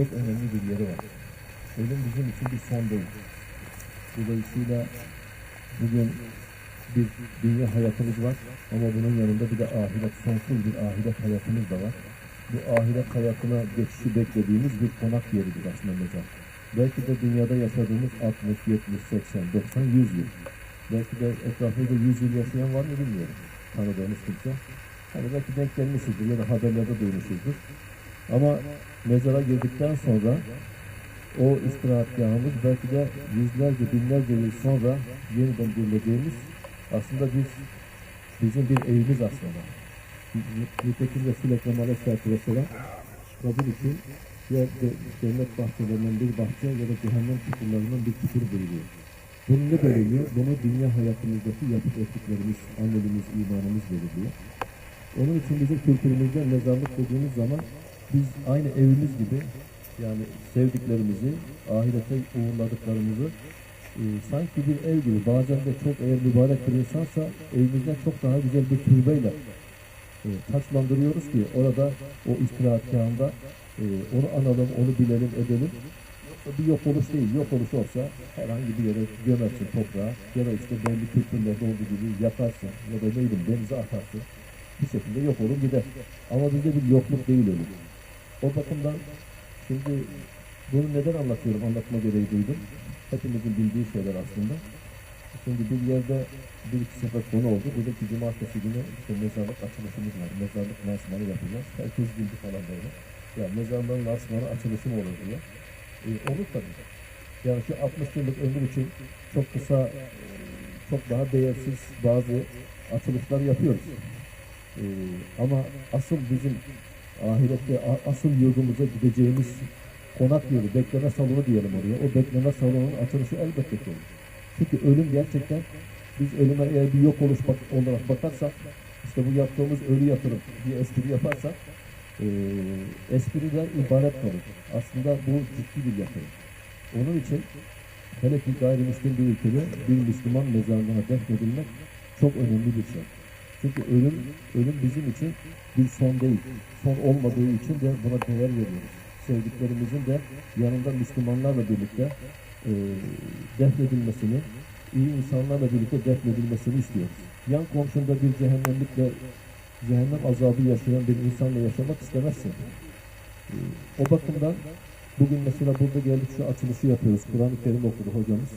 çok önemli bir yeri var. Ölüm bizim için bir son değil. Dolayısıyla bugün bir dünya hayatımız var ama bunun yanında bir de ahiret, sonsuz bir ahiret hayatımız da var. Bu ahiret hayatına geçişi beklediğimiz bir konak yeridir aslında mezar. Belki de dünyada yaşadığımız 60, 70, 80, 90, 100 yıl. Belki de etrafımızda 100 yıl yaşayan var mı bilmiyorum. Tanıdığımız kimse. Hani belki denk gelmişizdir ya da haberlerde duymuşuzdur. Ama mezara girdikten sonra o istirahatgahımız belki de yüzlerce, binlerce yıl sonra yeniden dirileceğimiz aslında biz bizim bir evimiz aslında. Nitekim Resul Ekrem Aleyhisselatü Vesselam kabul için ya cennet bahçelerinden bir bahçe ya da cehennem çukurlarından bir çukur buyuruyor. Bunu ne belirliyor? Bunu dünya hayatımızdaki yapıp ettiklerimiz, amelimiz, imanımız belirliyor. Onun için bizim kültürümüzde mezarlık dediğimiz zaman biz aynı evimiz gibi yani sevdiklerimizi, ahirete uğurladıklarımızı e, sanki bir ev gibi bazen de çok eğer mübarek bir insansa evimizden çok daha güzel bir türbeyle e, taçlandırıyoruz ki orada o istirahatgahında e, onu analım, onu bilelim, edelim. Bir yok oluş değil. Yok oluş olsa herhangi bir yere gömersin toprağa ya da işte belli kültürlerde olduğu gibi yakarsın ya da ne bileyim denize atarsın. Bir şekilde yok olur gider. Ama bizde bir yokluk değil ölüm. O bakımdan şimdi bunu neden anlatıyorum, anlatma gereği duydum. Hepimizin bildiği şeyler aslında. Şimdi bir yerde bir iki sefer konu oldu. Dedik ki cumartesi günü işte mezarlık açılışımız var. Mezarlık lansmanı yapacağız. Herkes bildi falan böyle. Ya mezarlığın lansmanı açılışı mı olur diye. E, olur tabii. Yani şu 60 yıllık ömür için çok kısa, çok daha değersiz bazı açılışlar yapıyoruz. E, ama asıl bizim ahirette asıl yurdumuza gideceğimiz konak yeri, bekleme salonu diyelim oraya. O bekleme salonunun açılışı elbette ki olur. Çünkü ölüm gerçekten biz ölüme eğer bir yok oluş bak, olarak bakarsak işte bu yaptığımız ölü yatırım bir espri yaparsak eee espriden ibaret kalır. Aslında bu ciddi bir yatırım. Onun için hele ki gayrimüslim bir ülkede bir Müslüman mezarlığına defnedilmek çok önemli bir şey. Çünkü ölüm, ölüm bizim için bir son değil. Son olmadığı için de buna değer veriyoruz. Sevdiklerimizin de yanında Müslümanlarla birlikte eee defnedilmesini, iyi insanlarla birlikte defnedilmesini istiyoruz. Yan komşunda bir cehennemlikle cehennem azabı yaşayan bir insanla yaşamak istemezsin. Ee, O bakımdan bugün mesela burada geldik şu açılışı yapıyoruz. Kur'an-ı Kerim okudu hocamız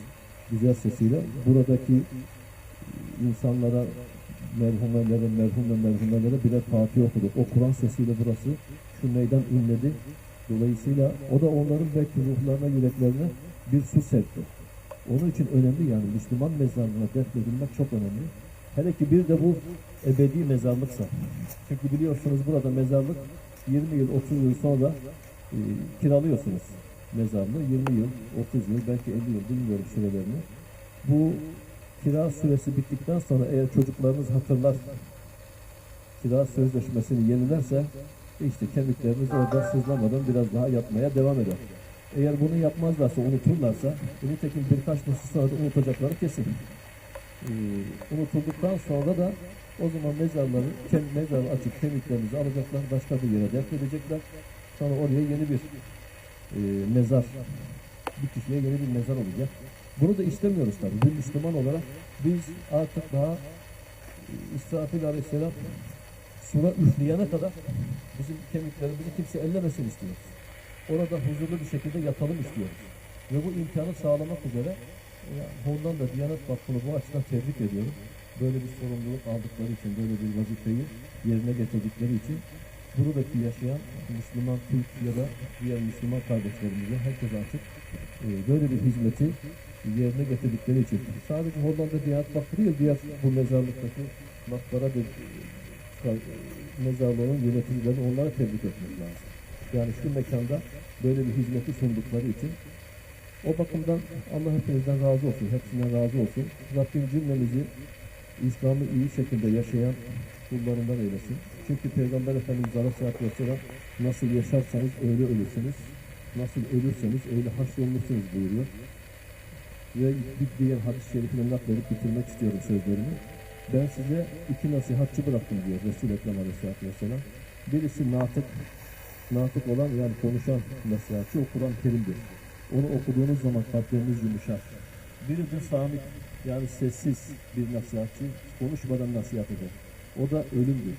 güzel sesiyle. Buradaki e, insanlara merhumelere, merhum ve merhumelere birer Fatiha okuduk. O Kur'an sesiyle burası şu meydan inledi. Dolayısıyla o da onların belki ruhlarına, yüreklerine bir su serpti. Onun için önemli yani Müslüman mezarlığına defnedilmek çok önemli. Hele ki bir de bu ebedi mezarlıksa. Çünkü biliyorsunuz burada mezarlık 20 yıl, 30 yıl sonra e, kiralıyorsunuz mezarlığı. 20 yıl, 30 yıl, belki 50 yıl bilmiyorum sürelerini. Bu kira süresi bittikten sonra eğer çocuklarınız hatırlar kira sözleşmesini yenilerse işte kemikleriniz orada sızlamadan biraz daha yatmaya devam eder. Eğer bunu yapmazlarsa, unuturlarsa, nitekim birkaç nesil sonra unutacakları kesin. Ee, unutulduktan sonra da o zaman mezarları, kem, mezarı açıp kemiklerinizi alacaklar, başka bir yere defnedecekler. Sonra oraya yeni bir e, mezar, bir kişiye yeni bir mezar olacak. Bunu da istemiyoruz tabii. Bir Müslüman olarak biz artık daha e, İsrafil Aleyhisselam sura üfleyene kadar bizim kemiklerimizi kimse ellemesin istiyoruz. Orada huzurlu bir şekilde yatalım istiyoruz. Ve bu imkanı sağlamak üzere e, Hollanda Diyanet Vakfı'nı bu açıdan tebrik ediyorum. Böyle bir sorumluluk aldıkları için, böyle bir vazifeyi yerine getirdikleri için buradaki yaşayan Müslüman Türk ya da diğer Müslüman kardeşlerimize herkese açık e, böyle bir hizmeti yerine getirdikleri için sadece Hollanda Diyanet Vakfı değil, bu mezarlıktaki makbara e, mezarlığın yöneticilerini onlara tebrik etmek lazım. Yani şu mekanda böyle bir hizmeti sundukları için o bakımdan Allah hepinizden razı olsun, hepsinden razı olsun. Rabbim cümlemizi İslam'ı iyi şekilde yaşayan kullarından eylesin. Çünkü Peygamber Efendimiz Aleyhisselatü Vesselam nasıl yaşarsanız öyle ölürsünüz, nasıl ölürseniz öyle haşrolunursunuz buyuruyor. Ve bir diğer hadis-i şerifine nakledip bitirmek istiyorum sözlerimi. Ben size iki nasihatçı bıraktım diyor Resul-i Ekrem Aleyhisselatü Vesselam. Birisi natık, natık olan yani konuşan nasihatçi o Kur'an-ı Kerim'dir. Onu okuduğunuz zaman kalpleriniz yumuşar. Biri de samit yani sessiz bir nasihatçi konuşmadan nasihat eder. O da ölümdür.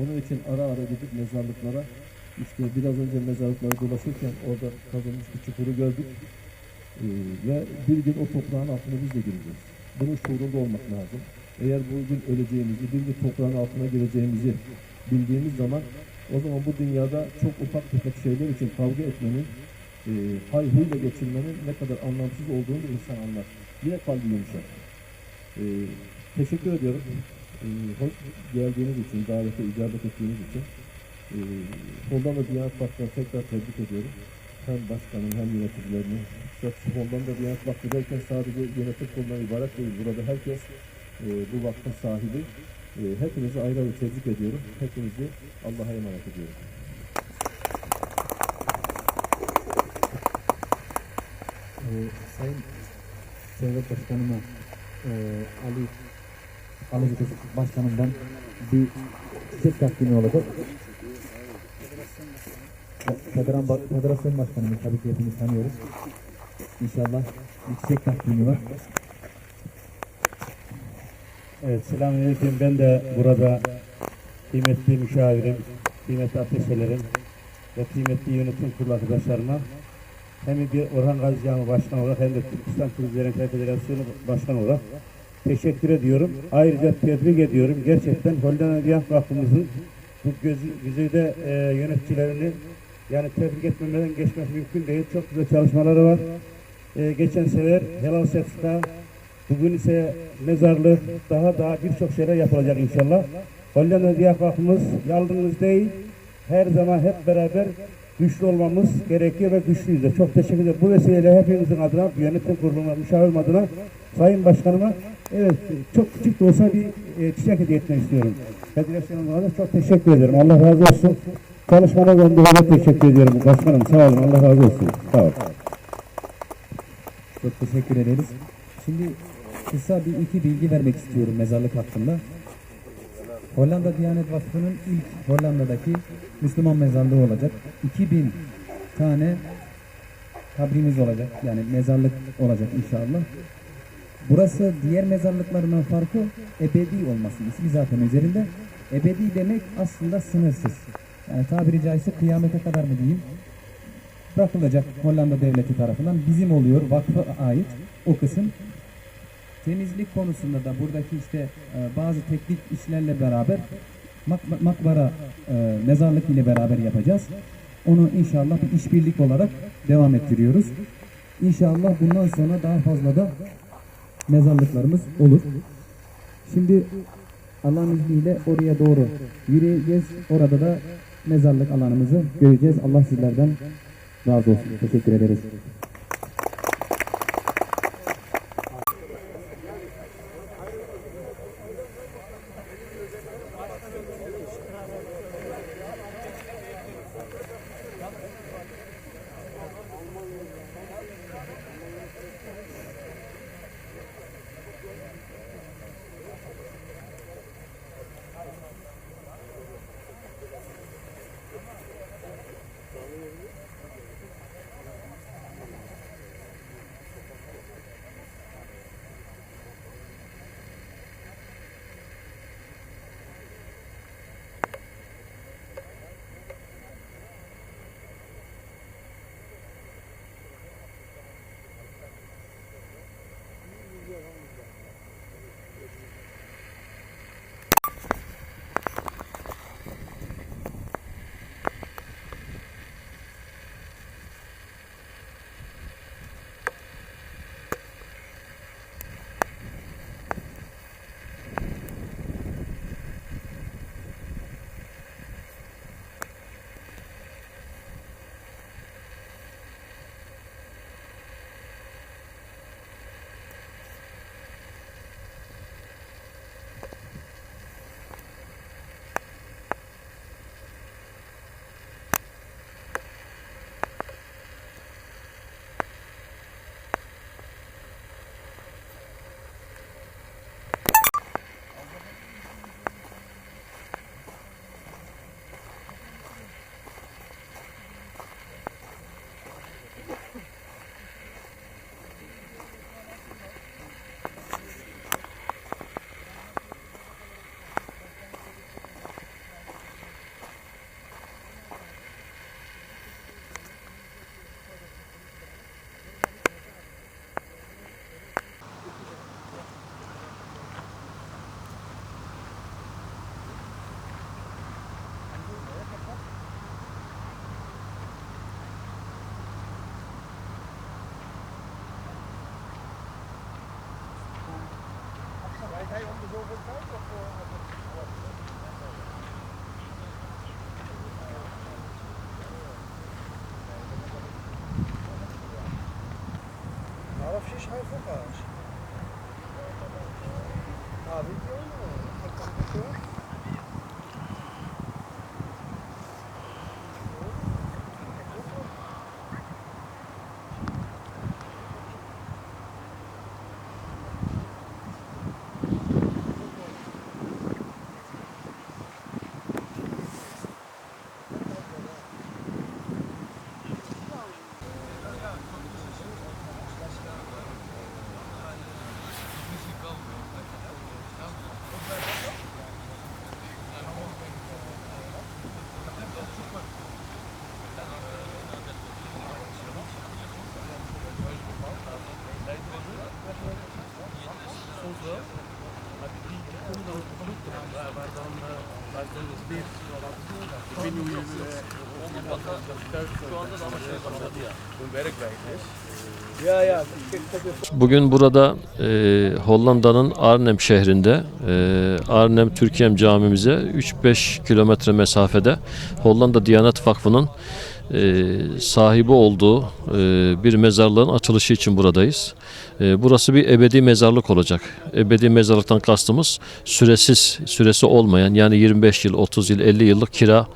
Onun için ara ara gidip mezarlıklara işte biraz önce mezarlıkları dolaşırken orada kazılmış bir çukuru gördük. Ee, ve bir gün o toprağın altına biz de gireceğiz. Bunun şuurunda olmak lazım. Eğer bugün öleceğimizi, bir gün toprağın altına gireceğimizi bildiğimiz zaman o zaman bu dünyada çok ufak tefek şeyler için kavga etmenin, e, hay huyla geçirmenin ne kadar anlamsız olduğunu insan anlar. Yine kalbi yumuşar. E, teşekkür ediyorum. E, hoş geldiğiniz için, davete icabet ettiğiniz için. E, Hollanda Diyanet Vakfı'na tekrar tebrik ediyorum. Hem başkanın hem yöneticilerini. İşte Hollanda Diyanet Vakfı derken sadece yönetim kurulundan ibaret değil. Burada herkes e, bu vakfın sahibi. E, hepinizi ayrı ayrı tebrik ediyorum. Hepinizi Allah'a emanet ediyorum. Ee, Sayın Devlet Başkanıma e, Ali Ali Başkanım'dan bir çiçek takdimi olacak. Federasyon, Ba- Federasyon Başkanımız tabii ki hepimiz tanıyoruz. İnşallah bir çiçek takdimi var. Evet, selamünaleyküm. Ben de burada kıymetli müşavirim, kıymetli ateşelerim ve kıymetli yönetim kurulu arkadaşlarıma hem bir Orhan Gazi Camii Başkanı olarak hem de Türkistan Turizmlerin Federasyonu Başkanı olarak teşekkür ediyorum. Ayrıca tebrik ediyorum. Gerçekten Hollanda Diyanet Vakfımızın bu gözü, güzide e, yöneticilerini yani tebrik etmemeden geçmek mümkün değil. Çok güzel çalışmaları var. E, geçen sefer helal sertifika, bugün ise mezarlık, daha daha birçok şeyler yapılacak inşallah. Hollanda Diyanet Vakfımız yalnız değil, her zaman hep beraber güçlü olmamız gerekiyor ve güçlüyüz de. Çok teşekkür ederim. Bu vesileyle hepinizin adına, yönetim kuruluna, müşavirim adına, Sayın Başkanıma evet çok küçük de olsa bir e, çiçek hediye etmek istiyorum. Federasyonun adına çok teşekkür ederim. Allah razı olsun. Çalışmalarından dolayı teşekkür ediyorum. Başkanım sağ olun. Allah razı olsun. Sağ olun. Çok teşekkür ederiz. Şimdi kısa bir iki bilgi vermek istiyorum mezarlık hakkında. Hollanda Diyanet Vakfı'nın ilk Hollanda'daki Müslüman mezarlığı olacak. 2000 tane kabrimiz olacak. Yani mezarlık olacak inşallah. Burası diğer mezarlıklarından farkı ebedi olması. İsmi zaten üzerinde. Ebedi demek aslında sınırsız. Yani tabiri caizse kıyamete kadar mı diyeyim? bırakılacak Hollanda devleti tarafından bizim oluyor vakfa ait o kısım. Temizlik konusunda da buradaki işte e, bazı teknik işlerle beraber mak- makbara e, mezarlık ile beraber yapacağız. Onu inşallah bir işbirlik olarak devam ettiriyoruz. İnşallah bundan sonra daha fazla da mezarlıklarımız olur. Şimdi Allah'ın izniyle oraya doğru yürüyeceğiz. Orada da mezarlık alanımızı göreceğiz. Allah sizlerden razı olsun. Teşekkür ederiz. معرفش شحال فوقها Bugün burada e, Hollanda'nın Arnhem şehrinde e, Arnhem Türkiye'm camimize 3-5 kilometre mesafede Hollanda Diyanet Vakfı'nın e, sahibi olduğu e, bir mezarlığın açılışı için buradayız. E, burası bir ebedi mezarlık olacak. Ebedi mezarlıktan kastımız süresiz, süresi olmayan yani 25 yıl, 30 yıl, 50 yıllık kira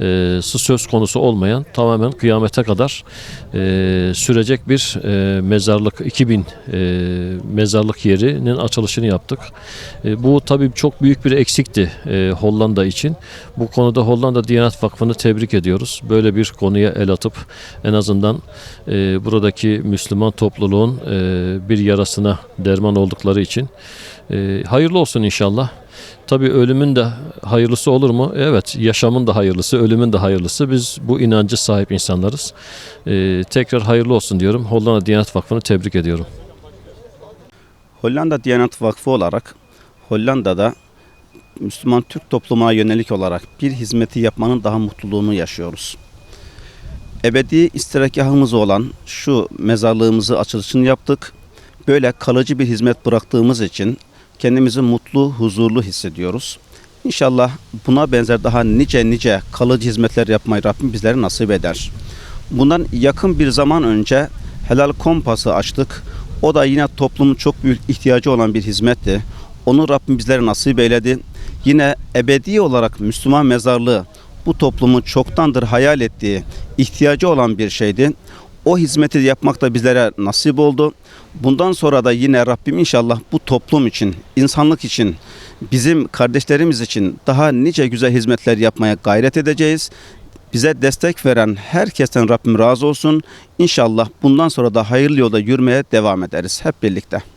e, söz konusu olmayan tamamen kıyamete kadar e, sürecek bir e, mezarlık 2000 e, mezarlık yerinin açılışını yaptık. E, bu tabii çok büyük bir eksikti e, Hollanda için. Bu konuda Hollanda Diyanet Vakfı'nı tebrik ediyoruz. Böyle bir konuya el atıp en azından e, buradaki Müslüman topluluğun e, bir yarasına derman oldukları için e, hayırlı olsun inşallah. Tabii ölümün de hayırlısı olur mu? Evet, yaşamın da hayırlısı, ölümün de hayırlısı. Biz bu inancı sahip insanlarız. Ee, tekrar hayırlı olsun diyorum. Hollanda Diyanet Vakfı'nı tebrik ediyorum. Hollanda Diyanet Vakfı olarak Hollanda'da Müslüman Türk toplumuna yönelik olarak bir hizmeti yapmanın daha mutluluğunu yaşıyoruz. Ebedi istirahgahımız olan şu mezarlığımızı açılışını yaptık. Böyle kalıcı bir hizmet bıraktığımız için kendimizi mutlu, huzurlu hissediyoruz. İnşallah buna benzer daha nice nice kalıcı hizmetler yapmayı Rabbim bizlere nasip eder. Bundan yakın bir zaman önce Helal Kompas'ı açtık. O da yine toplumun çok büyük ihtiyacı olan bir hizmetti. Onu Rabbim bizlere nasip eyledi. Yine ebedi olarak Müslüman mezarlığı bu toplumun çoktandır hayal ettiği, ihtiyacı olan bir şeydi. O hizmeti yapmak da bizlere nasip oldu. Bundan sonra da yine Rabbim inşallah bu toplum için, insanlık için, bizim kardeşlerimiz için daha nice güzel hizmetler yapmaya gayret edeceğiz. Bize destek veren herkesten Rabbim razı olsun. İnşallah bundan sonra da hayırlı yolda yürümeye devam ederiz hep birlikte.